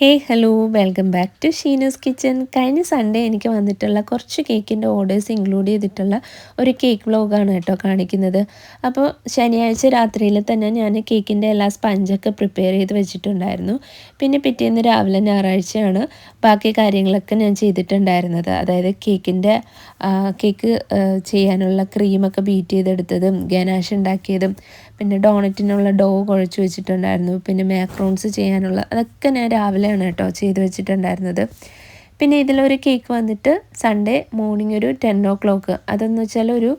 Hey hello welcome back to Sheena's kitchen കഴിഞ്ഞ Sunday എനിക്ക് വന്നിട്ടുള്ള കുറച്ച് കേക്കിന്റെ ഓർഡേഴ്സ് ഇൻക്ലൂഡ് ചെയ്തിട്ടുള്ള ഒരു കേക്ക് വ്ലോഗാണ് കേട്ടോ കാണിക്കുന്നത്. അപ്പോൾ ശനിയാഴ്ച രാത്രിയിൽ തന്നെ ഞാൻ കേക്കിന്റെ എല്ലാ സ്പഞ്ചൊക്കെ പ്രിപ്പയർ ചെയ്ത് വെച്ചിട്ടുണ്ടായിരുന്നു. പിന്നെ പിറ്റേന്ന് രാവിലെ ഞായറാഴ്ചയാണ് ബാക്കി കാര്യങ്ങളൊക്കെ ഞാൻ ചെയ്തിട്ടുണ്ടായിരുന്നത്. അതായത് കേക്കിന്റെ കേക്ക് ചെയ്യാനുള്ള ക്രീമൊക്കെ ബീറ്റ് ചെയ്തെടുത്തതും ഗനാഷ് ഉണ്ടാക്കിയതും പിന്നെ ഡോണറ്റിനുള്ള ഡോ കുഴച്ച് വെച്ചിട്ടുണ്ടായിരുന്നു. പിന്നെ മാക്രോൺസ് ചെയ്യാനുള്ള അതൊക്കെ ഞാൻ രാവിലെയാണ് കേട്ടോ ചെയ്ത് വെച്ചിട്ടുണ്ടായിരുന്നത്. പിന്നെ ഇതിലൊരു കേക്ക് വന്നിട്ട് സൺഡേ മോർണിംഗ് ഒരു ടെൻ ഒ ക്ലോക്ക് അതെന്ന് വെച്ചാൽ ഒരു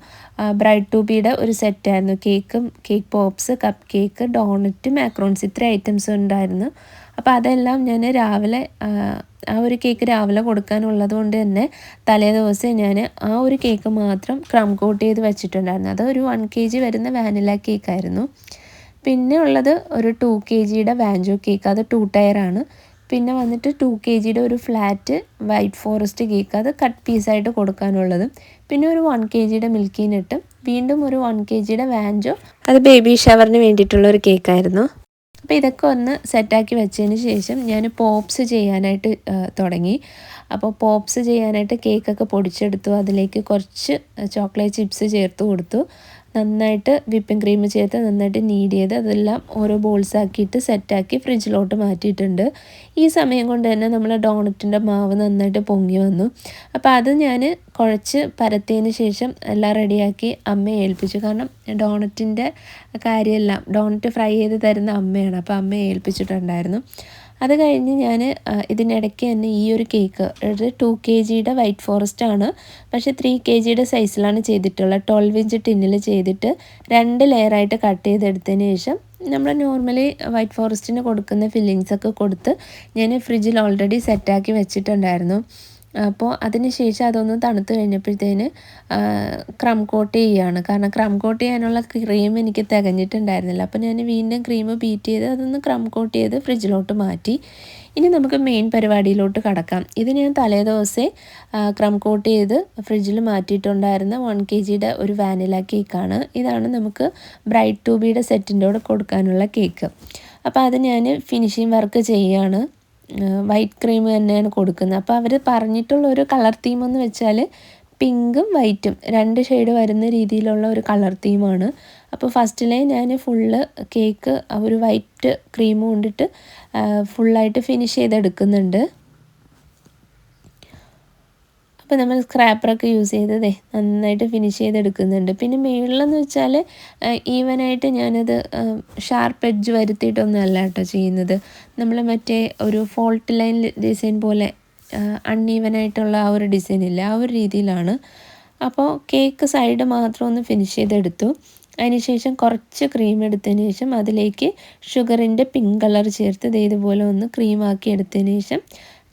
ബ്രൈഡ് ടു ബിയുടെ ഒരു സെറ്റായിരുന്നു കേക്കും cake pops cupcake doughnut macarons ഇത്ര ഐറ്റംസ് ഉണ്ടായിരുന്നു. അപ്പോൾ അതെല്ലാം ഞാൻ രാവിലെ ആ ഒരു കേക്ക് രാവിലെ കൊടുക്കാനുള്ളത് കൊണ്ട് തന്നെ തലേ ദിവസം ഞാൻ ആ ഒരു കേക്ക് മാത്രം ക്രം കോട്ട് ചെയ്ത് വെച്ചിട്ടുണ്ടായിരുന്നു. അത് ഒരു വൺ കെ ജി വരുന്ന വാനില കേക്കായിരുന്നു പിന്നെ ഉള്ളത് ഒരു ടു കെ ജിയുടെ വാഞ്ചോ കേക്ക് അത് ടു ടയറാണ് പിന്നെ വന്നിട്ട് ടു കെ ജിയുടെ ഒരു ഫ്ലാറ്റ് വൈറ്റ് ഫോറസ്റ്റ് കേക്ക് അത് കട്ട് പീസായിട്ട് കൊടുക്കാനുള്ളത്. പിന്നെ ഒരു വൺ കെ ജിയുടെ മിൽക്കി നട്ടും വീണ്ടും ഒരു വൺ കെ ജിയുടെ വാഞ്ചോ അത് ബേബി ഷവറിന് വേണ്ടിയിട്ടുള്ള ഒരു കേക്കായിരുന്നു അപ്പോൾ ഇതൊക്കെ ഒന്ന് സെറ്റാക്കി വെച്ചതിന് ശേഷം ഞാൻ പോപ്സ് ചെയ്യാനായിട്ട് തുടങ്ങി. അപ്പോൾ പോപ്സ് ചെയ്യാനായിട്ട് കേക്കൊക്കെ പൊടിച്ചെടുത്തു. അതിലേക്ക് കുറച്ച് ചോക്ലേറ്റ് ചിപ്സ് ചേർത്ത് കൊടുത്തു. നന്നായിട്ട് വിപ്പിംഗ് ക്രീം ചേർത്ത് നന്നായിട്ട് നീഡ് ചെയ്ത് അതെല്ലാം ഓരോ ബോൾസ് ആക്കിയിട്ട് സെറ്റാക്കി ഫ്രിഡ്ജിലോട്ട് മാറ്റിയിട്ടുണ്ട്. ഈ സമയം കൊണ്ട് തന്നെ നമ്മൾ ഡോണറ്റിന്റെ മാവ് നന്നായിട്ട് പൊങ്ങി വന്നു. അപ്പോൾ അത് ഞാൻ കുഴച്ച് പരത്തിയതിന് ശേഷം എല്ലാം റെഡിയാക്കി അമ്മയെ ഏൽപ്പിച്ചു. കാരണം ഡോണറ്റിന്റെ കാര്യമെല്ലാം ഡോണറ്റ് ഫ്രൈ ചെയ്ത് തരുന്ന അമ്മയാണ്. അപ്പോൾ അമ്മയെ ഏൽപ്പിച്ചിട്ടുണ്ടായിരുന്നു. അത് കഴിഞ്ഞ് ഞാൻ ഇതിനിടയ്ക്ക് തന്നെ ഈ ഒരു കേക്ക് അതായത് ടു കെ ജിയുടെ വൈറ്റ് ഫോറസ്റ്റ് ആണ്. പക്ഷേ ത്രീ കെ ജിയുടെ സൈസിലാണ് ചെയ്തിട്ടുള്ളത്. ട്വൽവ് ഇഞ്ച് ടിന്നിൽ ചെയ്തിട്ട് രണ്ട് ലെയറായിട്ട് കട്ട് ചെയ്തെടുത്തതിന് ശേഷം നമ്മൾ നോർമലി വൈറ്റ് ഫോറസ്റ്റിന് കൊടുക്കുന്ന ഫില്ലിങ്സൊക്കെ കൊടുത്ത് ഞാൻ ഫ്രിഡ്ജിൽ ഓൾറെഡി സെറ്റാക്കി വെച്ചിട്ടുണ്ടായിരുന്നു. അപ്പോൾ അതിന് ശേഷം അതൊന്ന് തണുത്ത് കഴിഞ്ഞപ്പോഴത്തേന് ക്രം കോട്ട് ചെയ്യുകയാണ്. കാരണം ക്രം കോട്ട് ചെയ്യാനുള്ള ക്രീം എനിക്ക് തികഞ്ഞിട്ടുണ്ടായിരുന്നില്ല. അപ്പോൾ ഞാൻ വീണ്ടും ക്രീം ബീറ്റ് ചെയ്ത് അതൊന്ന് ക്രം കോട്ട് ചെയ്ത് ഫ്രിഡ്ജിലോട്ട് മാറ്റി. ഇനി നമുക്ക് മെയിൻ പരിപാടിയിലോട്ട് കടക്കാം. ഇത് ഞാൻ തലേ ദിവസേ ക്രം കോട്ട് ചെയ്ത് ഫ്രിഡ്ജിൽ മാറ്റിയിട്ടുണ്ടായിരുന്ന വൺ കെ ജിയുടെ ഒരു വാനില കേക്കാണ്. ഇതാണ് നമുക്ക് ബ്രൈറ്റ് ടൂബിയുടെ സെറ്റിന്റെ കൂടെ കൊടുക്കാനുള്ള കേക്ക്. അപ്പോൾ അത് ഞാൻ ഫിനിഷിങ് വർക്ക് ചെയ്യുകയാണ്. വൈറ്റ് ക്രീം തന്നെയാണ് കൊടുക്കുന്നത്. അപ്പോൾ അവർ പറഞ്ഞിട്ടുള്ള ഒരു കളർ തീം എന്ന് വെച്ചാൽ പിങ്കും വൈറ്റും രണ്ട് ഷെയ്ഡ് വരുന്ന രീതിയിലുള്ള ഒരു കളർ തീമാണ് അപ്പോൾ ഫസ്റ്റിലെ ഞാൻ ഫുള്ള് കേക്ക് ഒരു വൈറ്റ് ക്രീം കൊണ്ടിട്ട് ഫുള്ളായിട്ട് ഫിനിഷ് ചെയ്തെടുക്കുന്നുണ്ട്. അപ്പോൾ നമ്മൾ സ്ക്രാപ്പറൊക്കെ യൂസ് ചെയ്തതേ നന്നായിട്ട് ഫിനിഷ് ചെയ്തെടുക്കുന്നുണ്ട്. പിന്നെ മുകളിലെന്ന് വെച്ചാൽ ഈവനായിട്ട് ഞാനത് ഷാർപ്പ് എഡ്ജ് വരുത്തിയിട്ടൊന്നും അല്ല കേട്ടോ ചെയ്യുന്നത്. നമ്മൾ മറ്റേ ഒരു ഫോൾട്ട് ലൈൻ ഡിസൈൻ പോലെ അൺഈവനായിട്ടുള്ള ആ ഒരു ഡിസൈൻ ഇല്ല ആ ഒരു രീതിയിലാണ്. അപ്പോൾ കേക്ക് സൈഡ് മാത്രം ഒന്ന് ഫിനിഷ് ചെയ്തെടുത്തു. അതിനുശേഷം കുറച്ച് ക്രീം എടുത്തതിന് ശേഷം അതിലേക്ക് ഷുഗറിന്റെ പിങ്ക് കളർ ചേർത്ത് ഇതേതുപോലെ ഒന്ന് ക്രീമാക്കി എടുത്തതിന് ശേഷം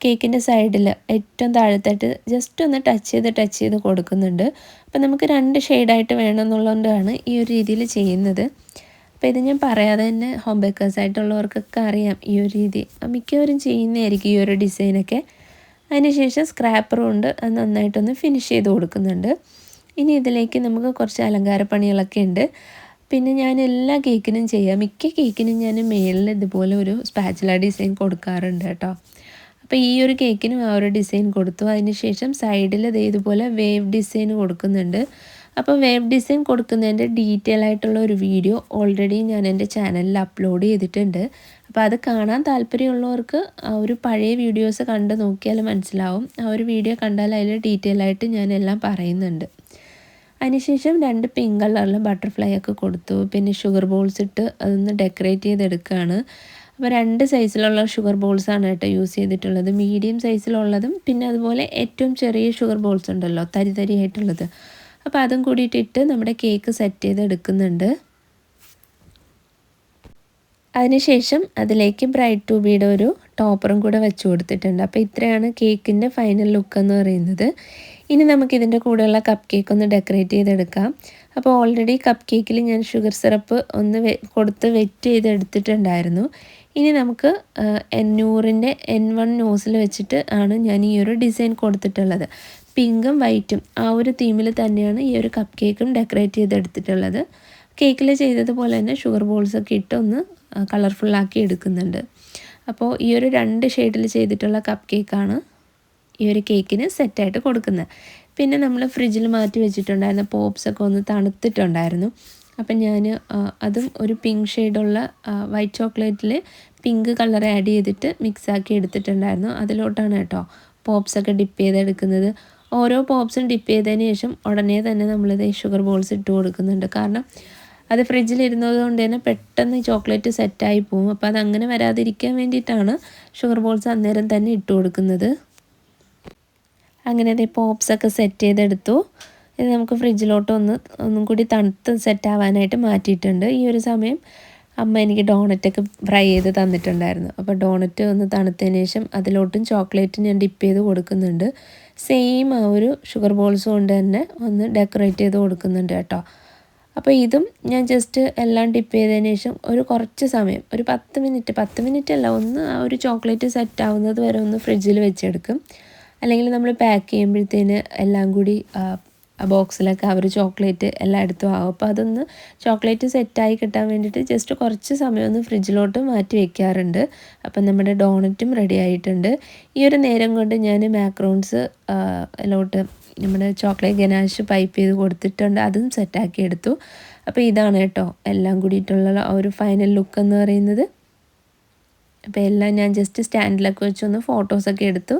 കേക്കിന്റെ സൈഡിൽ ഏറ്റവും താഴത്തായിട്ട് ജസ്റ്റ് ഒന്ന് ടച്ച് ചെയ്ത് ടച്ച് ചെയ്ത് കൊടുക്കുന്നുണ്ട്. അപ്പോൾ നമുക്ക് രണ്ട് ഷെയ്ഡായിട്ട് വേണമെന്നുള്ളതുകൊണ്ടാണ് ഈ ഒരു രീതിയിൽ ചെയ്യുന്നത്. അപ്പോൾ ഇത് ഞാൻ പറയാതെ തന്നെ ഹോം ബേക്കേഴ്സ് ആയിട്ടുള്ളവർക്കൊക്കെ അറിയാം ഈ ഒരു രീതി. മിക്കവരും ചെയ്യുന്നതായിരിക്കും ഈ ഒരു ഡിസൈനൊക്കെ അതിനുശേഷം സ്ക്രാപ്പർ കൊണ്ട് അത് നന്നായിട്ടൊന്ന് ഫിനിഷ് ചെയ്ത് കൊടുക്കുന്നുണ്ട്. ഇനി ഇതിലേക്ക് നമുക്ക് കുറച്ച് അലങ്കാര പണികളൊക്കെ ഉണ്ട്. പിന്നെ ഞാൻ എല്ലാ കേക്കിനും ചെയ്യാം. മിക്ക കേക്കിനും ഞാൻ മേളിൽ ഇതുപോലെ ഒരു സ്പാച്ചുല ഡിസൈൻ കൊടുക്കാറുണ്ട് കേട്ടോ. അപ്പോൾ ഈ ഒരു കേക്കിനും ആ ഒരു ഡിസൈൻ കൊടുത്തു. അതിനുശേഷം സൈഡിൽ ഇത് ഇതുപോലെ വേവ് ഡിസൈൻ കൊടുക്കുന്നുണ്ട്. അപ്പോൾ വേവ് ഡിസൈൻ കൊടുക്കുന്നതിന്റെ ഡീറ്റെയിൽ ആയിട്ടുള്ള ഒരു വീഡിയോ ഓൾറെഡി ഞാൻ എന്റെ ചാനലിൽ അപ്ലോഡ് ചെയ്തിട്ടുണ്ട്. അപ്പോൾ അത് കാണാൻ താല്പര്യമുള്ളവർക്ക് ആ ഒരു പഴയ വീഡിയോസ് കണ്ട് നോക്കിയാൽ മനസ്സിലാവും. ആ ഒരു വീഡിയോ കണ്ടാൽ അതിൽ ഡീറ്റെയിൽ ആയിട്ട് ഞാൻ എല്ലാം പറയുന്നുണ്ട്. അതിനുശേഷം രണ്ട് പിങ്ക് കളറിൽ ബട്ടർഫ്ലൈ ഒക്കെ കൊടുത്തു. പിന്നെ ഷുഗർ ബോൾസ് ഇട്ട് അതൊന്ന് ഡെക്കറേറ്റ് ചെയ്തെടുക്കുകയാണ്. അപ്പോൾ രണ്ട് സൈസിലുള്ള ഷുഗർ ബോൾസ് ആണ് കേട്ടോ യൂസ് ചെയ്തിട്ടുള്ളത്. മീഡിയം സൈസിലുള്ളതും പിന്നെ അതുപോലെ ഏറ്റവും ചെറിയ ഷുഗർ ബോൾസ് ഉണ്ടല്ലോ തരി തരിയായിട്ടുള്ളത്. അപ്പോൾ അതും കൂടിയിട്ടിട്ട് നമ്മുടെ കേക്ക് സെറ്റ് ചെയ്ത് എടുക്കുന്നുണ്ട് അതിനുശേഷം അതിലേക്ക് ബ്രൈറ്റ് ടൂബിയുടെ ഒരു ടോപ്പറും കൂടെ വെച്ച് കൊടുത്തിട്ടുണ്ട്. അപ്പോൾ ഇത്രയാണ് കേക്കിന്റെ ഫൈനൽ ലുക്ക് എന്ന് പറയുന്നത്. ഇനി നമുക്കിതിന്റെ കൂടെയുള്ള കപ്പ് കേക്ക് ഒന്ന് ഡെക്കറേറ്റ് ചെയ്തെടുക്കാം. അപ്പോൾ ഓൾറെഡി കപ്പ് കേക്കിൽ ഞാൻ ഷുഗർ സിറപ്പ് ഒന്ന് കൊടുത്ത് വെറ്റ് ചെയ്തെടുത്തിട്ടുണ്ടായിരുന്നു ഇനി നമുക്ക് നൂറിന്റെ എൻ വൺ നോസിൽ വെച്ചിട്ട് ആണ് ഞാൻ ഈ ഒരു ഡിസൈൻ കൊടുത്തിട്ടുള്ളത്. പിങ്കും വൈറ്റും ആ ഒരു തീമിൽ തന്നെയാണ് ഈ ഒരു കപ്പ് കേക്കും ഡെക്കറേറ്റ് ചെയ്തെടുത്തിട്ടുള്ളത് കേക്കിൽ ചെയ്തതുപോലെ തന്നെ ഷുഗർ ബോൾസൊക്കെ ഇട്ട് ഒന്ന് കളർഫുള്ളാക്കി എടുക്കുന്നുണ്ട്. അപ്പോൾ ഈ ഒരു രണ്ട് ഷെയ്ഡിൽ ചെയ്തിട്ടുള്ള കപ്പ് കേക്കാണ് ഈ ഒരു കേക്കിന് സെറ്റായിട്ട് കൊടുക്കുന്നത്. പിന്നെ നമ്മൾ ഫ്രിഡ്ജിൽ മാറ്റി വെച്ചിട്ടുണ്ടായിരുന്ന പോപ്സൊക്കെ ഒന്ന് തണുത്തിട്ടുണ്ടായിരുന്നു. അപ്പം ഞാൻ അതും ഒരു പിങ്ക് ഷെയ്ഡുള്ള വൈറ്റ് ചോക്ലേറ്റിൽ പിങ്ക് കളർ ആഡ് ചെയ്തിട്ട് മിക്സാക്കി എടുത്തിട്ടുണ്ടായിരുന്നു. അതിലോട്ടാണ് കേട്ടോ പോപ്സൊക്കെ ഡിപ്പ് ചെയ്തെടുക്കുന്നത്. ഓരോ പോപ്സും ഡിപ്പ് ചെയ്തതിന് ശേഷം ഉടനെ തന്നെ നമ്മളിത് ഷുഗർ ബോൾസ് ഇട്ട് കൊടുക്കുന്നുണ്ട്. കാരണം അത് ഫ്രിഡ്ജിലിരുന്നത് കൊണ്ട് തന്നെ പെട്ടെന്ന് ചോക്ലേറ്റ് സെറ്റായി പോകും അപ്പോൾ അത് അങ്ങനെ വരാതിരിക്കാൻ വേണ്ടിയിട്ടാണ് ഷുഗർ ബോൾസ് അന്നേരം തന്നെ ഇട്ട് കൊടുക്കുന്നത്. അങ്ങനെ അതേ പോപ്സൊക്കെ സെറ്റ് ചെയ്തെടുത്തു. ഇത് നമുക്ക് ഫ്രിഡ്ജിലോട്ട് ഒന്ന് ഒന്നും കൂടി തണുത്ത് സെറ്റ് ആവാനായിട്ട് മാറ്റിയിട്ടുണ്ട്. ഈ ഒരു സമയം അമ്മ എനിക്ക് ഡോണറ്റൊക്കെ ഫ്രൈ ചെയ്ത് തന്നിട്ടുണ്ടായിരുന്നു. അപ്പോൾ ഡോണറ്റ് ഒന്ന് തണുത്തതിന് ശേഷം അതിലോട്ടും ചോക്ലേറ്റ് ഞാൻ ഡിപ്പ് ചെയ്ത് കൊടുക്കുന്നുണ്ട്. സെയിം ആ ഒരു ഷുഗർ ബോൾസ് കൊണ്ട് തന്നെ ഒന്ന് ഡെക്കറേറ്റ് ചെയ്ത് കൊടുക്കുന്നുണ്ട് കേട്ടോ. അപ്പോൾ ഇതും ഞാൻ ജസ്റ്റ് എല്ലാം ഡിപ്പ് ചെയ്തതിന് ശേഷം ഒരു കുറച്ച് സമയം ഒരു പത്ത് മിനിറ്റ് പത്ത് മിനിറ്റ് അല്ല ഒന്ന് ആ ഒരു ചോക്ലേറ്റ് സെറ്റ് ആവുന്നത് വരെ ഒന്ന് ഫ്രിഡ്ജിൽ വെച്ചെടുക്കും. അല്ലെങ്കിൽ നമ്മൾ പാക്ക് ചെയ്യുമ്പോഴത്തേന് എല്ലാം കൂടി ബോക്സിലൊക്കെ അവർ ചോക്ലേറ്റ് എല്ലാം എല്ലായിടത്തും ആവും അപ്പോൾ അതൊന്ന് ചോക്ലേറ്റ് സെറ്റായി കിട്ടാൻ വേണ്ടിയിട്ട് ജസ്റ്റ് കുറച്ച് സമയം ഒന്ന് ഫ്രിഡ്ജിലോട്ട് മാറ്റി വെക്കാറുണ്ട്. അപ്പം നമ്മുടെ ഡോണറ്റും റെഡി ആയിട്ടുണ്ട്. ഈ ഒരു നേരം കൊണ്ട് ഞാൻ മാക്രോൺസ് അതിലോട്ട് നമ്മുടെ ചോക്ലേറ്റ് ഗനാഷ് പൈപ്പ് ചെയ്ത് കൊടുത്തിട്ടുണ്ട്. അതും സെറ്റാക്കി എടുത്തു. അപ്പോൾ ഇതാണ് കേട്ടോ എല്ലാം കൂടിയിട്ടുള്ള ഒരു ഫൈനൽ ലുക്ക് എന്ന് പറയുന്നത്. അപ്പോൾ എല്ലാം ഞാൻ ജസ്റ്റ് സ്റ്റാൻഡിലൊക്കെ വെച്ചൊന്ന് ഫോട്ടോസൊക്കെ എടുത്തു.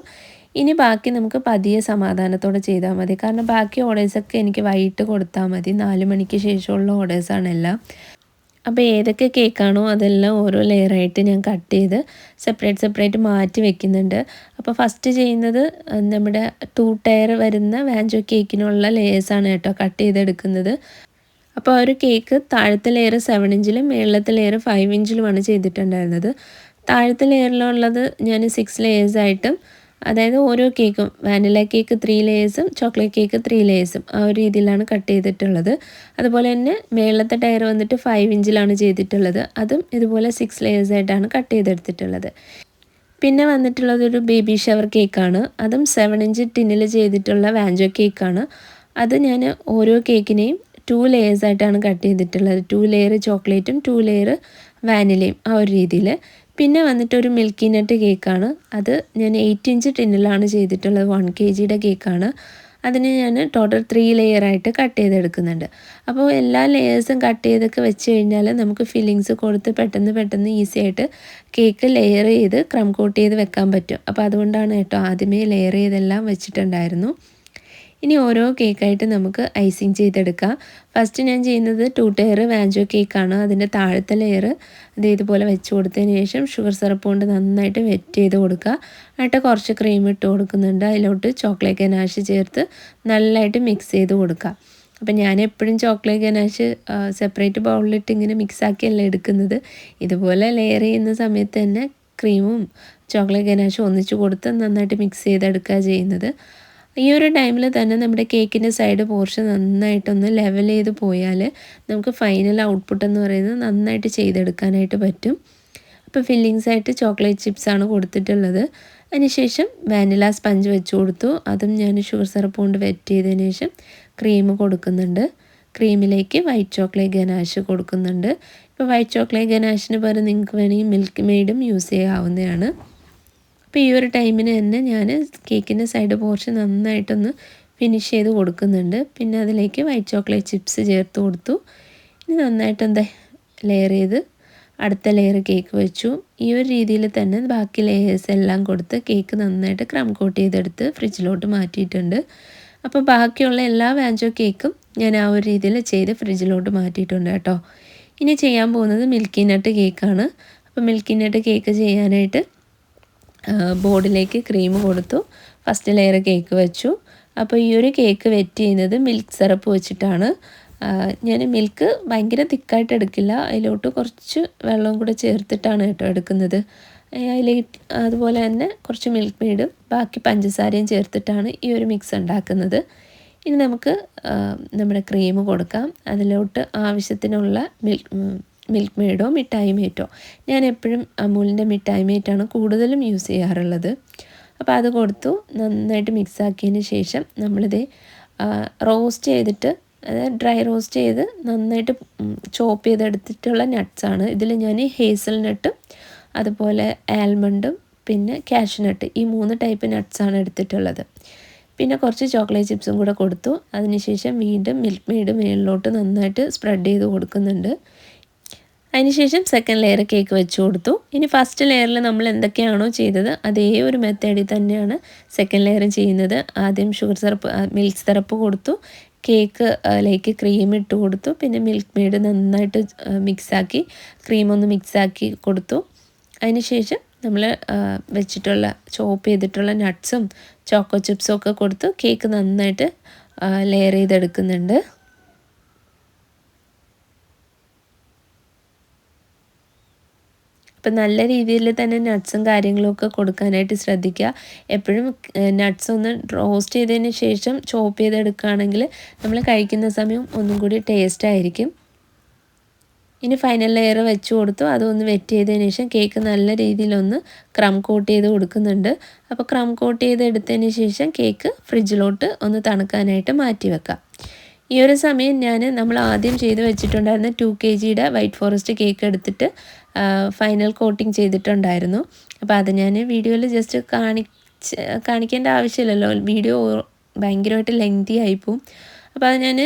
ഇനി ബാക്കി നമുക്ക് പതിയെ സമാധാനത്തോടെ ചെയ്താൽ മതി. കാരണം ബാക്കി ഓർഡേഴ്സൊക്കെ എനിക്ക് വൈകിട്ട് കൊടുത്താൽ മതി. നാല് മണിക്ക് ശേഷമുള്ള ഓർഡേഴ്സാണ് എല്ലാം. അപ്പോൾ ഏതൊക്കെ കേക്കാണോ അതെല്ലാം ഓരോ ലെയറായിട്ട് ഞാൻ കട്ട് ചെയ്ത് സെപ്പറേറ്റ് സെപ്പറേറ്റ് മാറ്റി വെക്കുന്നുണ്ട്. അപ്പോൾ ഫസ്റ്റ് ചെയ്യുന്നത് നമ്മുടെ ടു ടയർ വരുന്ന വാഞ്ചോ കേക്കിനുള്ള ലെയേഴ്സാണ് കേട്ടോ കട്ട് ചെയ്തെടുക്കുന്നത്. അപ്പോൾ ഒരു കേക്ക് താഴത്തെ ലെയർ സെവൻ ഇഞ്ചിലും മേളത്തെ ലെയർ ഫൈവ് ഇഞ്ചിലുമാണ് ചെയ്തിട്ടുണ്ടായിരുന്നത്. താഴത്തെ ലെയറിലുള്ളത് ഞാൻ സിക്സ് ലെയേഴ്സായിട്ടും അതായത് ഓരോ കേക്കും വാനില കേക്ക് ത്രീ ലേയേഴ്സും ചോക്ലേറ്റ് കേക്ക് ത്രീ ലേയേഴ്സും ആ ഒരു രീതിയിലാണ് കട്ട് ചെയ്തിട്ടുള്ളത്. അതുപോലെ തന്നെ മേളത്തെ ടയർ വന്നിട്ട് ഫൈവ് ഇഞ്ചിലാണ് ചെയ്തിട്ടുള്ളത്. അതും ഇതുപോലെ സിക്സ് ലെയേഴ്സായിട്ടാണ് കട്ട് ചെയ്തെടുത്തിട്ടുള്ളത്. പിന്നെ വന്നിട്ടുള്ളത് ഒരു ബേബി ഷവർ കേക്കാണ് അതും സെവൻ ഇഞ്ച് ടിന്നിൽ ചെയ്തിട്ടുള്ള വാഞ്ചോ കേക്കാണ് അത് ഞാൻ ഓരോ കേക്കിനെയും ടു ലെയേഴ്സായിട്ടാണ് കട്ട് ചെയ്തിട്ടുള്ളത്. ടു ലെയർ ചോക്ലേറ്റും ടു ലെയർ വാനിലയും ആ ഒരു രീതിയിൽ പിന്നെ വന്നിട്ട് ഒരു മിൽക്കി നട്ട് കേക്കാണ് അത് ഞാൻ എയ്റ്റ് ഇഞ്ച് ടിന്നിലാണ് ചെയ്തിട്ടുള്ളത്. വൺ കെ ജിയുടെ കേക്കാണ് അതിന് ഞാൻ ടോട്ടൽ ത്രീ ലെയറായിട്ട് കട്ട് ചെയ്തെടുക്കുന്നുണ്ട്. അപ്പോൾ എല്ലാ ലെയേഴ്സും കട്ട് ചെയ്തൊക്കെ വെച്ച് കഴിഞ്ഞാൽ നമുക്ക് ഫില്ലിങ്സ് കൊടുത്ത് പെട്ടെന്ന് പെട്ടെന്ന് ഈസി ആയിട്ട് കേക്ക് ലെയർ ചെയ്ത് ക്രം കോട്ട് ചെയ്ത് വെക്കാൻ പറ്റും. അപ്പോൾ അതുകൊണ്ടാണ് കേട്ടോ ആദ്യമേ ലെയർ ചെയ്തെല്ലാം വെച്ചിട്ടുണ്ടായിരുന്നു. ഇനി ഓരോ കേക്കായിട്ട് നമുക്ക് ഐസിങ് ചെയ്തെടുക്കാം. ഫസ്റ്റ് ഞാൻ ചെയ്യുന്നത് ടു ടയർ വാഞ്ചോ കേക്കാണ് അതിന്റെ താഴത്തെ ലെയർ അത് ഇതുപോലെ വെച്ച് കൊടുത്തതിന് ശേഷം ഷുഗർ സിറപ്പ് കൊണ്ട് നന്നായിട്ട് വെറ്റ് ചെയ്ത് കൊടുക്കുക. എന്നിട്ട് കുറച്ച് ക്രീം ഇട്ട് കൊടുക്കുന്നുണ്ട്. അതിലോട്ട് ചോക്ലേറ്റ് ഗനാഷ് ചേർത്ത് നല്ലതായിട്ട് മിക്സ് ചെയ്ത് കൊടുക്കുക. അപ്പം ഞാൻ എപ്പോഴും ചോക്ലേറ്റ് ഗനാഷ് സെപ്പറേറ്റ് ബൗളിലിട്ട് ഇങ്ങനെ മിക്സാക്കിയല്ല എടുക്കുന്നത്. ഇതുപോലെ ലെയർ ചെയ്യുന്ന സമയത്ത് തന്നെ ക്രീമും ചോക്ലേറ്റ് ഗനാഷും ഒന്നിച്ച് കൊടുത്ത് നന്നായിട്ട് മിക്സ് ചെയ്തെടുക്കുക ചെയ്യുന്നത്. ഈ ഒരു ടൈമിൽ തന്നെ നമ്മുടെ കേക്കിന്റെ സൈഡ് പോർഷൻ നന്നായിട്ടൊന്ന് ലെവൽ ചെയ്ത് പോയാൽ നമുക്ക് ഫൈനൽ ഔട്ട്പുട്ട് എന്ന് പറയുന്നത് നന്നായിട്ട് ചെയ്തെടുക്കാനായിട്ട് പറ്റും. അപ്പോൾ ഫില്ലിങ്സ് ആയിട്ട് ചോക്ലേറ്റ് ചിപ്സാണ് കൊടുത്തിട്ടുള്ളത്. അതിനുശേഷം വാനില സ്പഞ്ച് വെച്ച് കൊടുത്തു. അതും ഞാൻ ഷുഗർ സിറപ്പ് കൊണ്ട് വെറ്റ് ചെയ്തതിന് ശേഷം ക്രീം കൊടുക്കുന്നുണ്ട്. ക്രീമിലേക്ക് വൈറ്റ് ചോക്ലേറ്റ് ഗനാഷ് കൊടുക്കുന്നുണ്ട്. ഇപ്പോൾ വൈറ്റ് ചോക്ലേറ്റ് ഗനാഷിന് പകരം നിങ്ങൾക്ക് വേണമെങ്കിൽ മിൽക്ക് മെയ്ഡും യൂസ് ചെയ്യാവുന്നതാണ്. അപ്പോൾ ഈ ഒരു ടൈമിന് തന്നെ ഞാൻ കേക്കിന്റെ സൈഡ് പോർഷൻ നന്നായിട്ടൊന്ന് ഫിനിഷ് ചെയ്ത് കൊടുക്കുന്നുണ്ട്. പിന്നെ അതിലേക്ക് വൈറ്റ് ചോക്ലേറ്റ് ചിപ്സ് ചേർത്ത് കൊടുത്തു. ഇനി നന്നായിട്ട് എന്താ ലെയർ ചെയ്ത് അടുത്ത ലെയർ കേക്ക് വെച്ചു. ഈ ഒരു രീതിയിൽ തന്നെ ബാക്കി ലെയേഴ്സ് എല്ലാം കൊടുത്ത് കേക്ക് നന്നായിട്ട് ക്രം കോട്ട് ചെയ്തെടുത്ത് ഫ്രിഡ്ജിലോട്ട് മാറ്റിയിട്ടുണ്ട്. അപ്പോൾ ബാക്കിയുള്ള എല്ലാ വാഞ്ചോ കേക്കും ഞാൻ ആ ഒരു രീതിയിൽ ചെയ്ത് ഫ്രിഡ്ജിലോട്ട് മാറ്റിയിട്ടുണ്ട് കേട്ടോ. ഇനി ചെയ്യാൻ പോകുന്നത് മിൽക്കി നട്ട് കേക്കാണ് അപ്പോൾ മിൽക്കി നട്ട് കേക്ക് ചെയ്യാനായിട്ട് ബോർഡിലേക്ക് ക്രീം കൊടുത്തു. ഫസ്റ്റ് ലെയർ കേക്ക് വെച്ചു. അപ്പോൾ ഈ ഒരു കേക്ക് വെറ്റ് ചെയ്യുന്നത് മിൽക്ക് സിറപ്പ് വെച്ചിട്ടാണ് ഞാൻ മിൽക്ക് ഭയങ്കര തിക്കായിട്ട് എടുക്കില്ല. അതിലോട്ട് കുറച്ച് വെള്ളവും കൂടെ ചേർത്തിട്ടാണ് കേട്ടോ എടുക്കുന്നത്. അതിലേക്ക് അതുപോലെ തന്നെ കുറച്ച് മിൽക്ക് മെയ്ഡും ബാക്കി പഞ്ചസാരയും ചേർത്തിട്ടാണ് ഈ ഒരു മിക്സ് ഉണ്ടാക്കുന്നത്. ഇനി നമുക്ക് നമ്മുടെ ക്രീം കൊടുക്കാം. അതിലോട്ട് ആവശ്യത്തിനുള്ള മിൽക്ക് മിൽക്ക് മെയ്ഡോ മിഠായി മേറ്റോ ഞാൻ എപ്പോഴും അമൂലിന്റെ മിഠായി മേറ്റാണ് കൂടുതലും യൂസ് ചെയ്യാറുള്ളത്. അപ്പോൾ അത് കൊടുത്തു. നന്നായിട്ട് മിക്സ് ആക്കിയതിന് ശേഷം നമ്മളിത് റോസ്റ്റ് ചെയ്തിട്ട് അതായത് ഡ്രൈ റോസ്റ്റ് ചെയ്ത് നന്നായിട്ട് ചോപ്പ് ചെയ്തെടുത്തിട്ടുള്ള നട്ട്സാണ് ഇതിൽ ഞാൻ ഹേസൽ നട്ടും അതുപോലെ ആൽമണ്ടും പിന്നെ കാഷ്നട്ട് ഈ മൂന്ന് ടൈപ്പ് നട്ട്സാണ് എടുത്തിട്ടുള്ളത്. പിന്നെ കുറച്ച് ചോക്ലേറ്റ് ചിപ്സും കൂടെ കൊടുത്തു. അതിനുശേഷം വീണ്ടും മിൽക്ക് മെയ്ഡ് മേളിലോട്ട് നന്നായിട്ട് സ്പ്രെഡ് ചെയ്ത് കൊടുക്കുന്നുണ്ട്. അതിനുശേഷം സെക്കൻഡ് ലെയർ കേക്ക് വെച്ച് കൊടുത്തു. ഇനി ഫസ്റ്റ് ലെയറിൽ നമ്മൾ എന്തൊക്കെയാണോ ചെയ്തത് അതേ ഒരു മെത്തേഡിൽ തന്നെയാണ് സെക്കൻഡ് ലെയർ ചെയ്യുന്നത്. ആദ്യം ഷുഗർ സിറപ്പ് മിൽക്ക് സിറപ്പ് കൊടുത്തു. കേക്ക് ലേക്ക് ക്രീം ഇട്ട് കൊടുത്തു. പിന്നെ മിൽക്ക് മെയ്ഡ് നന്നായിട്ട് മിക്സാക്കി ക്രീം ഒന്ന് മിക്സാക്കി കൊടുത്തു. അതിനുശേഷം നമ്മൾ വെച്ചിട്ടുള്ള ചോപ്പ് ചെയ്തിട്ടുള്ള നട്ട്സും ചോക്കോ ചിപ്സും ഒക്കെ കൊടുത്തു. കേക്ക് നന്നായിട്ട് ലെയർ ചെയ്തെടുക്കുന്നുണ്ട്. അപ്പം നല്ല രീതിയിൽ തന്നെ നട്ട്സും കാര്യങ്ങളൊക്കെ കൊടുക്കാനായിട്ട് ശ്രദ്ധിക്കുക. എപ്പോഴും നട്ട്സ് ഒന്ന് റോസ്റ്റ് ചെയ്തതിന് ശേഷം ചോപ്പ് ചെയ്തെടുക്കുകയാണെങ്കിൽ നമ്മൾ കഴിക്കുന്ന സമയം ഒന്നും കൂടി ടേസ്റ്റ് ആയിരിക്കും. ഇനി ഫൈനൽ ലെയർ വെച്ച് കൊടുത്തു. അതൊന്ന് വെറ്റ് ചെയ്തതിന് ശേഷം കേക്ക് നല്ല രീതിയിലൊന്ന് ക്രം കോട്ട് ചെയ്ത് കൊടുക്കുന്നുണ്ട്. അപ്പോൾ ക്രം കോട്ട് ചെയ്ത് എടുത്തതിന് ശേഷം കേക്ക് ഫ്രിഡ്ജിലോട്ട് ഒന്ന് തണുക്കാനായിട്ട് മാറ്റി വെക്കാം. ഈ ഒരു സമയം ഞാൻ നമ്മൾ ആദ്യം ചെയ്ത് വെച്ചിട്ടുണ്ടായിരുന്ന ടു കെ ജിയുടെ വൈറ്റ് ഫോറസ്റ്റ് കേക്ക് എടുത്തിട്ട് ഫൈനൽ കോട്ടിങ് ചെയ്തിട്ടുണ്ടായിരുന്നു. അപ്പോൾ അത് ഞാൻ വീഡിയോയിൽ ജസ്റ്റ് കാണിച്ച് കാണിക്കേണ്ട ആവശ്യമില്ലല്ലോ. വീഡിയോ ഭയങ്കരമായിട്ട് ലെങ്തി ആയിപ്പോവും അപ്പോൾ അത് ഞാൻ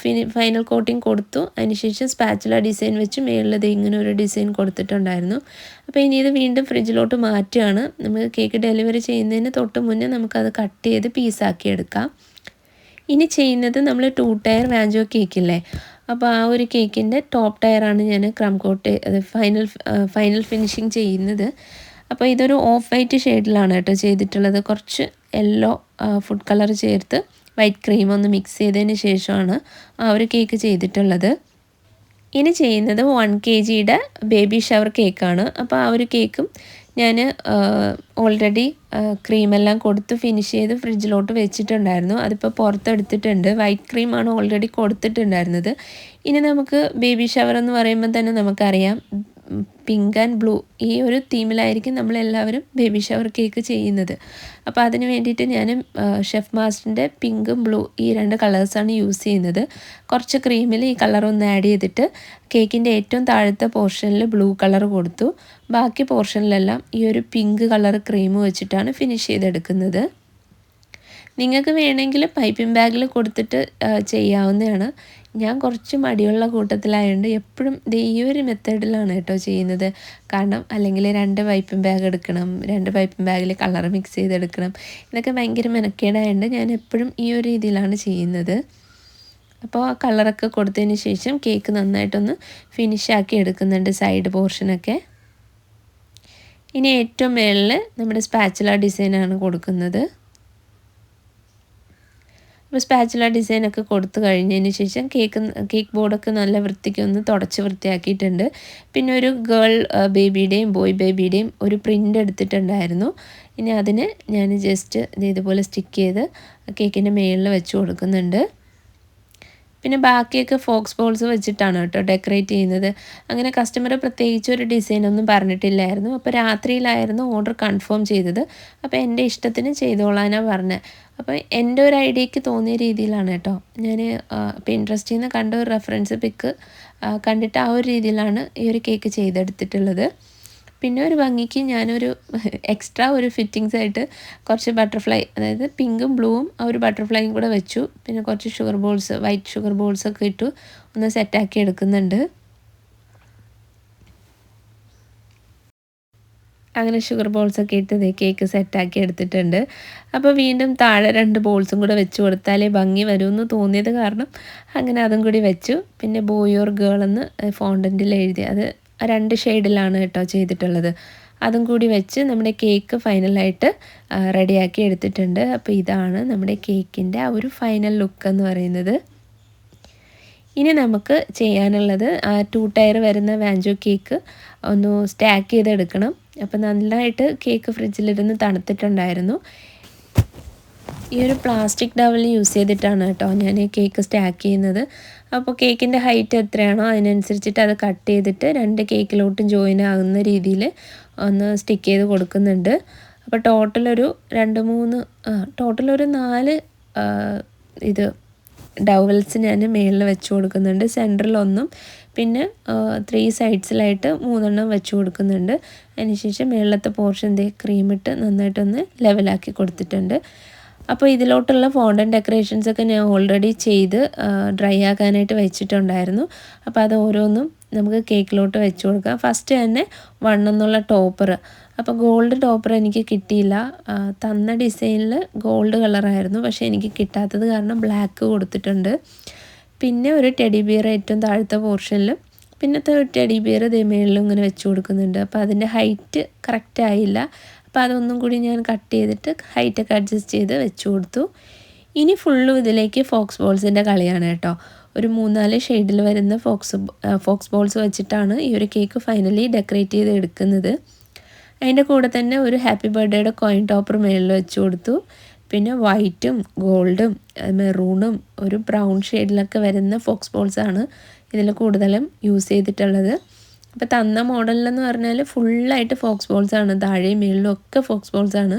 ഫിനി ഫൈനൽ കോട്ടിങ് കൊടുത്തു. അതിനുശേഷം സ്പാച്ചുല ഡിസൈൻ വെച്ച് മേളിലത് ഇങ്ങനെ ഒരു ഡിസൈൻ കൊടുത്തിട്ടുണ്ടായിരുന്നു. അപ്പോൾ ഇനി ഇത് വീണ്ടും ഫ്രിഡ്ജിലോട്ട് മാറ്റുകയാണ്. നമുക്ക് കേക്ക് ഡെലിവറി ചെയ്യുന്നതിന് തൊട്ട് മുന്നേ നമുക്കത് കട്ട് ചെയ്ത് പീസാക്കി എടുക്കാം. ഇനി ചെയ്യുന്നത് നമ്മൾ ടു ടയർ വാഞ്ചോ കേക്കില്ലേ അപ്പോൾ ആ ഒരു കേക്കിന്റെ ടോപ്പ് ടയറാണ് ഞാൻ ക്രം കോട്ട് അത് ഫൈനൽ ഫൈനൽ ഫിനിഷിങ് ചെയ്യുന്നത്. അപ്പോൾ ഇതൊരു ഓഫ് വൈറ്റ് ഷെയ്ഡിലാണ് കേട്ടോ ചെയ്തിട്ടുള്ളത്. കുറച്ച് യെല്ലോ ഫുഡ് കളർ ചേർത്ത് വൈറ്റ് ക്രീം ഒന്ന് മിക്സ് ചെയ്തതിന് ശേഷമാണ് ആ ഒരു കേക്ക് ചെയ്തിട്ടുള്ളത്. ഇനി ചെയ്യുന്നത് വൺ കെ ജിയുടെ ബേബി ഷവർ കേക്കാണ് അപ്പോൾ ആ ഒരു കേക്കും ഞാൻ ഓൾറെഡി ക്രീമെല്ലാം കൊടുത്ത് ഫിനിഷ് ചെയ്ത് ഫ്രിഡ്ജിലോട്ട് വെച്ചിട്ടുണ്ടായിരുന്നു. അതിപ്പോൾ പുറത്തെടുത്തിട്ടുണ്ട്. വൈറ്റ് ക്രീമാണ് ഓൾറെഡി കൊടുത്തിട്ടുണ്ടായിരുന്നത്. ഇനി നമുക്ക് ബേബി ഷവർ എന്ന് പറയുമ്പോൾ തന്നെ നമുക്കറിയാം. പിങ്ക് ആൻഡ് ബ്ലൂ ഈ ഒരു തീമിലായിരിക്കും നമ്മളെല്ലാവരും ബേബി ഷവർ കേക്ക് ചെയ്യുന്നത്. അപ്പോൾ അതിന് വേണ്ടിയിട്ട് ഞാൻ ഷെഫ് മാസ്റ്ററിന്റെ പിങ്കും ബ്ലൂ ഈ രണ്ട് കളേഴ്സാണ് യൂസ് ചെയ്യുന്നത്. കുറച്ച് ക്രീമിൽ ഈ കളർ ഒന്ന് ആഡ് ചെയ്തിട്ട് കേക്കിന്റെ ഏറ്റവും താഴത്തെ പോർഷനിൽ ബ്ലൂ കളർ കൊടുത്തു. ബാക്കി പോർഷനിലെല്ലാം ഈ ഒരു പിങ്ക് കളർ ക്രീം വെച്ചിട്ടാണ് ഫിനിഷ് ചെയ്തെടുക്കുന്നത്. നിങ്ങൾക്ക് വേണമെങ്കിൽ പൈപ്പിംഗ് ബാഗിൽ കൊടുത്തിട്ട് ചെയ്യാവുന്നതാണ്. ഞാൻ കുറച്ച് മടിയുള്ള കൂട്ടത്തിലായതുകൊണ്ട് എപ്പോഴും ഇത് ഈ ഒരു മെത്തേഡിലാണ് കേട്ടോ ചെയ്യുന്നത്. കാരണം അല്ലെങ്കിൽ രണ്ട് പൈപ്പിംഗ് ബാഗ് എടുക്കണം രണ്ട് പൈപ്പിംഗ് ബാഗിൽ കളർ മിക്സ് ചെയ്തെടുക്കണം. ഇതൊക്കെ ഭയങ്കര മെനക്കേടായതുകൊണ്ട് ഞാൻ എപ്പോഴും ഈ ഒരു രീതിയിലാണ് ചെയ്യുന്നത്. അപ്പോൾ ആ കളറൊക്കെ കൊടുത്തതിന് ശേഷം കേക്ക് നന്നായിട്ടൊന്ന് ഫിനിഷാക്കി എടുക്കുന്നുണ്ട് സൈഡ് പോർഷനൊക്കെ ഇനി ഏറ്റവും മേളിൽ നമ്മുടെ സ്പാച്ചുല ഡിസൈനാണ് കൊടുക്കുന്നത്. അപ്പോൾ സ്പാച്ചുല ഡിസൈനൊക്കെ കൊടുത്തു കഴിഞ്ഞതിന് ശേഷം കേക്ക് കേക്ക് ബോർഡൊക്കെ നല്ല വൃത്തിക്ക് ഒന്ന് തുടച്ച് വൃത്തിയാക്കിയിട്ടുണ്ട്. പിന്നെ ഒരു ഗേൾ ബേബിയുടെയും ബോയ് ബേബിയുടെയും ഒരു പ്രിന്റ് എടുത്തിട്ടുണ്ടായിരുന്നു. ഇനി അതിന് ഞാൻ ജസ്റ്റ് ഇതേപോലെ സ്റ്റിക്ക് ചെയ്ത് കേക്കിന്റെ മേളിൽ വെച്ച് കൊടുക്കുന്നുണ്ട്. പിന്നെ ബാക്കിയൊക്കെ ഫോക്സ് ബോൾസ് വെച്ചിട്ടാണ് കേട്ടോ ഡെക്കറേറ്റ് ചെയ്യുന്നത്. അങ്ങനെ കസ്റ്റമർ പ്രത്യേകിച്ച് ഒരു ഡിസൈൻ ഒന്നും പറഞ്ഞിട്ടില്ലായിരുന്നു. അപ്പോൾ രാത്രിയിലായിരുന്നു ഓർഡർ കൺഫേം ചെയ്തത്. അപ്പോൾ എന്റെ ഇഷ്ടത്തിന് ചെയ്തോളാനാണ് പറഞ്ഞത് അപ്പോൾ എന്റെ ഒരു ഐഡിയക്ക് തോന്നിയ രീതിയിലാണ് കേട്ടോ. ഞാൻ പിൻട്രസ്റ്റിൽ നിന്ന് കണ്ട ഒരു റെഫറൻസ് പിക്ക് കണ്ടിട്ട് ആ ഒരു രീതിയിലാണ് ഈ ഒരു കേക്ക് ചെയ്തെടുത്തിട്ടുള്ളത്. പിന്നെ ഒരു ഭംഗിക്ക് ഞാനൊരു എക്സ്ട്രാ ഒരു ഫിറ്റിങ്സ് ആയിട്ട് കുറച്ച് ബട്ടർഫ്ലൈ അതായത് പിങ്കും ബ്ലൂവും ആ ഒരു ബട്ടർഫ്ലൈയും കൂടെ വെച്ചു. പിന്നെ കുറച്ച് sugar balls white sugar balls ഒക്കെ ഇട്ടു. ഒന്ന് സെറ്റാക്കി എടുക്കുന്നുണ്ട്. അങ്ങനെ ഷുഗർ ബോൾസൊക്കെ ഇട്ട് ഇതേ കേക്ക് സെറ്റാക്കി എടുത്തിട്ടുണ്ട്. അപ്പോൾ വീണ്ടും താഴെ രണ്ട് ബോൾസും കൂടെ വെച്ച് കൊടുത്താലേ ഭംഗി വരുമെന്ന് തോന്നിയത് കാരണം അങ്ങനെ അതും കൂടി വെച്ചു. പിന്നെ ബോയ് ഓർ ഗേൾ എന്ന് ഫോണ്ടന്റിൽ എഴുതി. അത് രണ്ട് ഷെയ്ഡിലാണ് കേട്ടോ ചെയ്തിട്ടുള്ളത്. അതും കൂടി വെച്ച് നമ്മുടെ കേക്ക് ഫൈനലായിട്ട് റെഡിയാക്കി എടുത്തിട്ടുണ്ട്. അപ്പോൾ ഇതാണ് നമ്മുടെ കേക്കിന്റെ ആ ഒരു ഫൈനൽ ലുക്ക് എന്ന് പറയുന്നത്. ഇനി നമുക്ക് ചെയ്യാനുള്ളത് ആ ടു ടയർ വരുന്ന വാഞ്ചോ കേക്ക് ഒന്ന് സ്റ്റാക്ക് ചെയ്തെടുക്കണം. അപ്പോൾ നന്നായിട്ട് കേക്ക് ഫ്രിഡ്ജിലിരുന്ന് തണുത്തിട്ടുണ്ടായിരുന്നു. ഈ ഒരു പ്ലാസ്റ്റിക് ഡവൽ യൂസ് ചെയ്തിട്ടാണ് കേട്ടോ ഞാൻ കേക്ക് സ്റ്റാക്ക് ചെയ്യുന്നത്. അപ്പോൾ കേക്കിന്റെ ഹൈറ്റ് എത്രയാണോ അതിനനുസരിച്ചിട്ട് അത് കട്ട് ചെയ്തിട്ട് രണ്ട് കേക്കിലോട്ടും ജോയിൻ ആകുന്ന രീതിയിൽ ഒന്ന് സ്റ്റിക്ക് ചെയ്ത് കൊടുക്കുന്നുണ്ട്. അപ്പോൾ ടോട്ടൽ ഒരു രണ്ട് മൂന്ന് ടോട്ടൽ ഒരു നാല് ഇത് ഡവൽസ് ഞാൻ മേളിൽ വെച്ച് കൊടുക്കുന്നുണ്ട്. സെന്ററിലൊന്നും പിന്നെ ത്രീ സൈഡ്സിലായിട്ട് മൂന്നെണ്ണം വെച്ച് കൊടുക്കുന്നുണ്ട്. അതിനുശേഷം മേളിലത്തെ പോർഷൻ ദേ ക്രീമിട്ട് നന്നായിട്ടൊന്ന് ലെവലാക്കി കൊടുത്തിട്ടുണ്ട്. അപ്പോൾ ഇതിലോട്ടുള്ള ഫോണ്ടൻ ഡെക്കറേഷൻസ് ഒക്കെ ഞാൻ ഓൾറെഡി ചെയ്ത് ഡ്രൈ ആക്കാനായിട്ട് വെച്ചിട്ടുണ്ടായിരുന്നു. അപ്പോൾ അത് ഓരോന്നും നമുക്ക് കേക്കിലോട്ട് വെച്ച് കൊടുക്കാം. ഫസ്റ്റ് തന്നെ വണ്ണെന്നുള്ള ടോപ്പർ അപ്പോൾ ഗോൾഡ് ടോപ്പർ എനിക്ക് കിട്ടിയില്ല. തന്ന ഡിസൈനിൽ ഗോൾഡ് കളറായിരുന്നു പക്ഷേ എനിക്ക് കിട്ടാത്തത് കാരണം ബ്ലാക്ക് കൊടുത്തിട്ടുണ്ട്. പിന്നെ ഒരു ടെഡി ബിയർ ഏറ്റവും താഴത്തെ പോർഷനിൽ പിന്നത്തെ ഒരു ടെഡി ബിയർ ഇതേ മേളിലും ഇങ്ങനെ വെച്ച് കൊടുക്കുന്നുണ്ട്. അപ്പോൾ അതിന്റെ ഹൈറ്റ് കറക്റ്റ് ആയില്ല. അപ്പോൾ അതൊന്നും കൂടി ഞാൻ കട്ട് ചെയ്തിട്ട് ഹൈറ്റൊക്കെ അഡ്ജസ്റ്റ് ചെയ്ത് വെച്ച് കൊടുത്തു. ഇനി ഫുള്ളും ഇതിലേക്ക് ഫോക്സ് ബോൾസിന്റെ കളിയാണ് കേട്ടോ. ഒരു മൂന്നാൽ ഷെയ്ഡിൽ വരുന്ന ഫോക്സ് ഫോക്സ് ബോൾസ് വെച്ചിട്ടാണ് ഈ ഒരു കേക്ക് ഫൈനലി ഡെക്കറേറ്റ് ചെയ്ത് എടുക്കുന്നത്. അതിന്റെ കൂടെ തന്നെ ഒരു ഹാപ്പി ബർത്ത്ഡേയുടെ കോയിൻ ടോപ്പർ മേളിൽ വെച്ച് കൊടുത്തു. പിന്നെ വൈറ്റും ഗോൾഡും മെറൂണും ഒരു ബ്രൗൺ ഷെയ്ഡിലൊക്കെ വരുന്ന ഫോക്സ് ബോൾസാണ് ഇതിൽ കൂടുതലും യൂസ് ചെയ്തിട്ടുള്ളത്. അപ്പോൾ തന്ന മോഡലിലെന്ന് പറഞ്ഞാൽ ഫുള്ളായിട്ട് ഫോക്സ് ബോൾസാണ് താഴെയും മുകളിലും ഒക്കെ ഫോക്സ് ബോൾസാണ്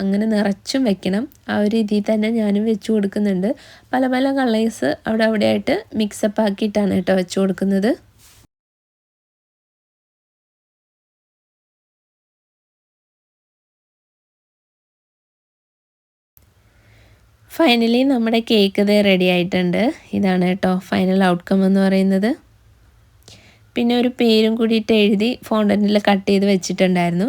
അങ്ങനെ നിറച്ചും വെക്കണം. ആ ഒരു രീതിയിൽ തന്നെ ഞാനും വെച്ച് കൊടുക്കുന്നുണ്ട്. പല പല കളേഴ്സ് അവിടെ അവിടെ ആയിട്ട് മിക്സപ്പ് ആക്കിയിട്ടാണ് കേട്ടോ വെച്ച് കൊടുക്കുന്നത്. ഫൈനലി നമ്മുടെ കേക്ക് ഇത് റെഡി ആയിട്ടുണ്ട്. ഇതാണ് കേട്ടോ ഫൈനൽ ഔട്ട്കം എന്ന് പറയുന്നത്. പിന്നെ ഒരു പേരും കൂടിയിട്ട് എഴുതി ഫോണ്ടന്റിൽ കട്ട് ചെയ്ത് വെച്ചിട്ടുണ്ടായിരുന്നു.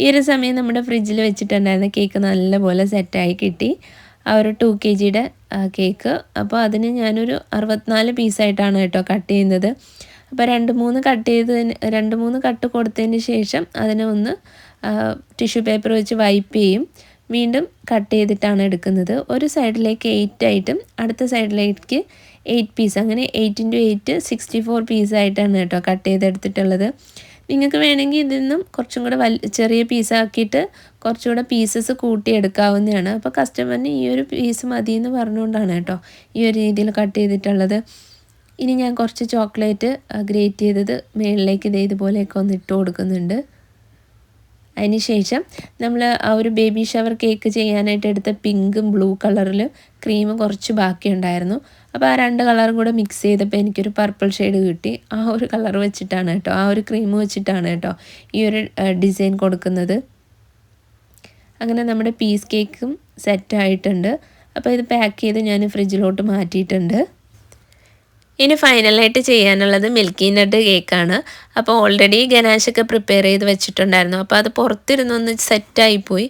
ഈ ഒരു സമയം നമ്മുടെ ഫ്രിഡ്ജിൽ വെച്ചിട്ടുണ്ടായിരുന്ന കേക്ക് നല്ലപോലെ സെറ്റായി കിട്ടി. ആ ഒരു ടു കെ ജിയുടെ കേക്ക് അപ്പോൾ അതിന് ഞാനൊരു അറുപത്തിനാല് പീസായിട്ടാണ് കേട്ടോ കട്ട് ചെയ്യുന്നത്. അപ്പോൾ രണ്ട് മൂന്ന് കട്ട് ചെയ്തതിന് രണ്ട് മൂന്ന് കട്ട് കൊടുത്തതിന് ശേഷം അതിനെ ഒന്ന് ടിഷ്യൂ പേപ്പർ വെച്ച് വൈപ്പ് ചെയ്യും. വീണ്ടും കട്ട് ചെയ്തിട്ടാണ് എടുക്കുന്നത്. ഒരു സൈഡിലേക്ക് എയ്റ്റ് ആയിട്ടും അടുത്ത സൈഡിലേക്ക് എയ്റ്റ് പീസ് അങ്ങനെ eight into eight sixty four പീസായിട്ടാണ് കേട്ടോ കട്ട് ചെയ്തെടുത്തിട്ടുള്ളത്. നിങ്ങൾക്ക് വേണമെങ്കിൽ ഇതിൽ നിന്നും കുറച്ചും കൂടെ വൽ ചെറിയ പീസാക്കിയിട്ട് കുറച്ചുകൂടെ പീസസ് കൂട്ടിയെടുക്കാവുന്നതാണ്. അപ്പോൾ കസ്റ്റമറിന് ഈ ഒരു പീസ് മതി എന്ന് പറഞ്ഞുകൊണ്ടാണ് കേട്ടോ ഈ ഒരു രീതിയിൽ കട്ട് ചെയ്തിട്ടുള്ളത്. ഇനി ഞാൻ കുറച്ച് ചോക്ലേറ്റ് ഗ്രേറ്റ് ചെയ്തത് മുകളിലേക്ക് ഇതേ ഇതുപോലെയൊക്കെ ഒന്ന് ഇട്ട് കൊടുക്കുന്നുണ്ട്. അതിന് ശേഷം നമ്മൾ ആ ഒരു ബേബി ഷവർ കേക്ക് ചെയ്യാനായിട്ട് എടുത്ത പിങ്കും ബ്ലൂ കളറിൽ ക്രീം കുറച്ച് ബാക്കിയുണ്ടായിരുന്നു. അപ്പോൾ ആ രണ്ട് കളറും കൂടെ മിക്സ് ചെയ്തപ്പോൾ എനിക്കൊരു പർപ്പിൾ ഷെയ്ഡ് കിട്ടി. ആ ഒരു കളർ വെച്ചിട്ടാണ് കേട്ടോ. ആ ഒരു ക്രീം വെച്ചിട്ടാണ് കേട്ടോ ഈ ഒരു ഡിസൈൻ കൊടുക്കുന്നത്. അങ്ങനെ നമ്മുടെ പീസ് കേക്കും സെറ്റായിട്ടുണ്ട് അപ്പോൾ ഇത് പാക്ക് ചെയ്ത് ഞാൻ ഫ്രിഡ്ജിലോട്ട് മാറ്റിയിട്ടുണ്ട്. ഇനി ഫൈനലായിട്ട് ചെയ്യാനുള്ളത് മിൽക്കി നട്ട് കേക്കാണ് അപ്പോൾ ഓൾറെഡി ഗനാശൊക്കെ പ്രിപ്പയർ ചെയ്ത് വെച്ചിട്ടുണ്ടായിരുന്നു. അപ്പോൾ അത് പുറത്തിരുന്നൊന്ന് സെറ്റായിപ്പോയി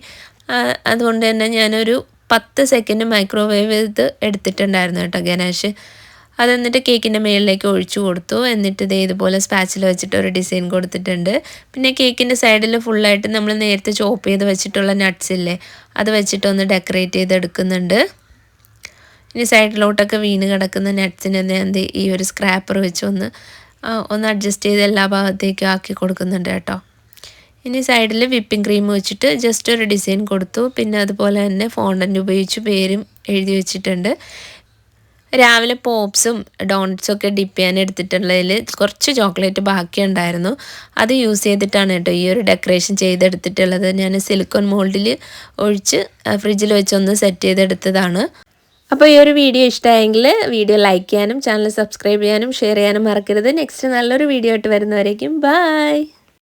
അതുകൊണ്ട് തന്നെ ഞാനൊരു പത്ത് സെക്കൻഡ് മൈക്രോവേവ് ചെയ്ത് എടുത്തിട്ടുണ്ടായിരുന്നു കേട്ടോ ഗനാഷ് അത് എന്നിട്ട് കേക്കിന്റെ മുകളിലേക്ക് ഒഴിച്ചു കൊടുത്തു. എന്നിട്ട് ഇതേ ഇതുപോലെ സ്പാച്ചിൽ വെച്ചിട്ട് ഒരു ഡിസൈൻ കൊടുത്തിട്ടുണ്ട്. പിന്നെ കേക്കിന്റെ സൈഡിൽ ഫുള്ളായിട്ട് നമ്മൾ നേരത്തെ ചോപ്പ് ചെയ്ത് വെച്ചിട്ടുള്ള നട്ട്സ് ഇല്ലേ അത് വെച്ചിട്ടൊന്ന് ഡെക്കറേറ്റ് ചെയ്ത് എടുക്കുന്നുണ്ട്. ഇനി സൈഡിലോട്ടൊക്കെ വീണ് കിടക്കുന്ന നട്ട്സിനെ എന്ത് ഈ ഒരു സ്ക്രാപ്പർ വെച്ച് ഒന്ന് ഒന്ന് അഡ്ജസ്റ്റ് ചെയ്ത് എല്ലാ ഭാഗത്തേക്കും ആക്കി കൊടുക്കുന്നുണ്ട് കേട്ടോ. ഇനി സൈഡിൽ വിപ്പിംഗ് ക്രീം വെച്ചിട്ട് ജസ്റ്റ് ഒരു ഡിസൈൻ കൊടുത്തു. പിന്നെ അതുപോലെ തന്നെ ഫോണ്ടന്റ് ഉപയോഗിച്ച് പേരും എഴുതി വെച്ചിട്ടുണ്ട്. രാവിലെ പോപ്സും ഡോൺസും ഒക്കെ ഡിപ്പ് ചെയ്യാൻ എടുത്തിട്ടുള്ളതിൽ കുറച്ച് ചോക്ലേറ്റ് ബാക്കിയുണ്ടായിരുന്നു അത് യൂസ് ചെയ്തിട്ടാണ് കേട്ടോ ഈ ഒരു ഡെക്കറേഷൻ ചെയ്തെടുത്തിട്ടുള്ളത്. ഞാൻ സിലിക്കോൺ മോൾഡിൽ ഒഴിച്ച് ഫ്രിഡ്ജിൽ വെച്ചൊന്ന് സെറ്റ് ചെയ്തെടുത്തതാണ്. അപ്പോൾ ഈ ഒരു വീഡിയോ ഇഷ്ടമായെങ്കിൽ വീഡിയോ ലൈക്ക് ചെയ്യാനും ചാനൽ സബ്സ്ക്രൈബ് ചെയ്യാനും ഷെയർ ചെയ്യാനും മറക്കരുത്. നെക്സ്റ്റ് നല്ലൊരു വീഡിയോ ആയിട്ട് വരുന്നവരേക്കും ബായ്